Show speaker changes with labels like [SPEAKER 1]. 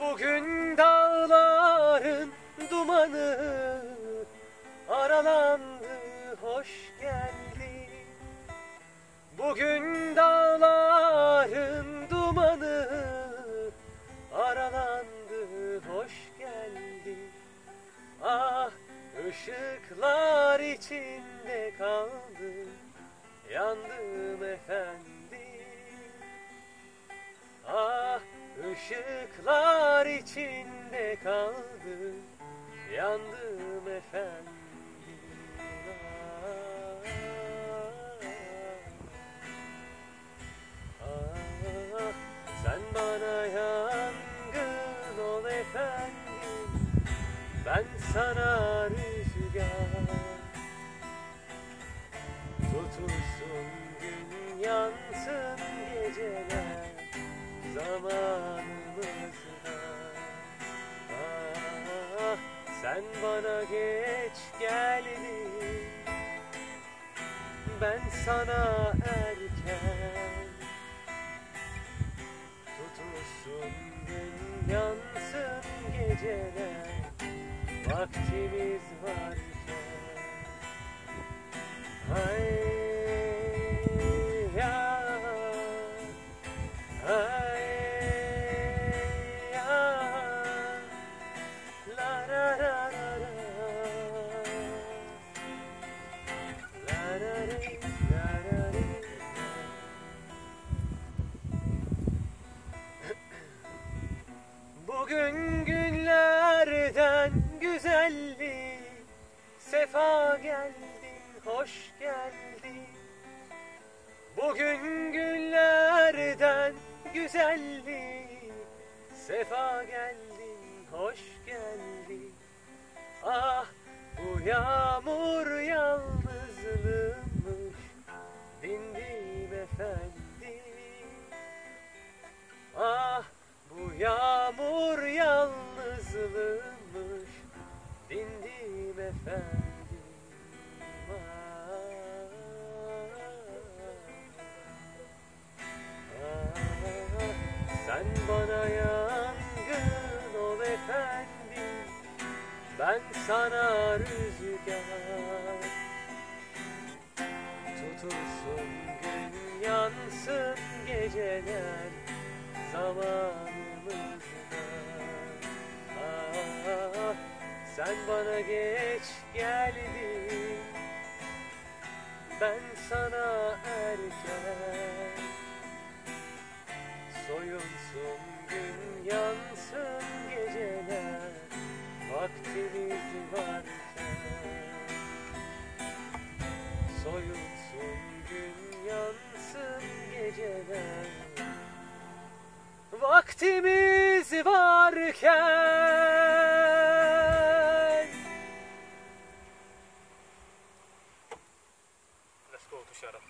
[SPEAKER 1] Bugün dağların dumanı aralandı hoş geldi. Bugün dağların dumanı aralandı hoş geldi. Ah ışıklar içinde kaldı yandım efendim. Ah ışıklar içinde kaldı yandım efendim. Ah, sen bana yangın ol efendim ben sana rüzgar Tutulsun gün yansın Sen bana geç geldin. Ben sana erken Tutulsun gün yansın geceler. Vaktimiz varken Bugün günlerden güzeldi. Sefa geldin, hoş geldin Bugün günlerden güzeldi. Sefa geldin, hoş geldin Ah bu yağmur yalnızlığımış. Dindim efendim Ah bu yağmur Sen bana yangın ol efendim Ben sana rüzgar. Tutulsun gün yansın geceler bana geç geldin. Ben sana erken Soyulsun gün yansın geceler Vaktimiz varken. Soyulsun gün yansın geceler Vaktimiz
[SPEAKER 2] Тусяра.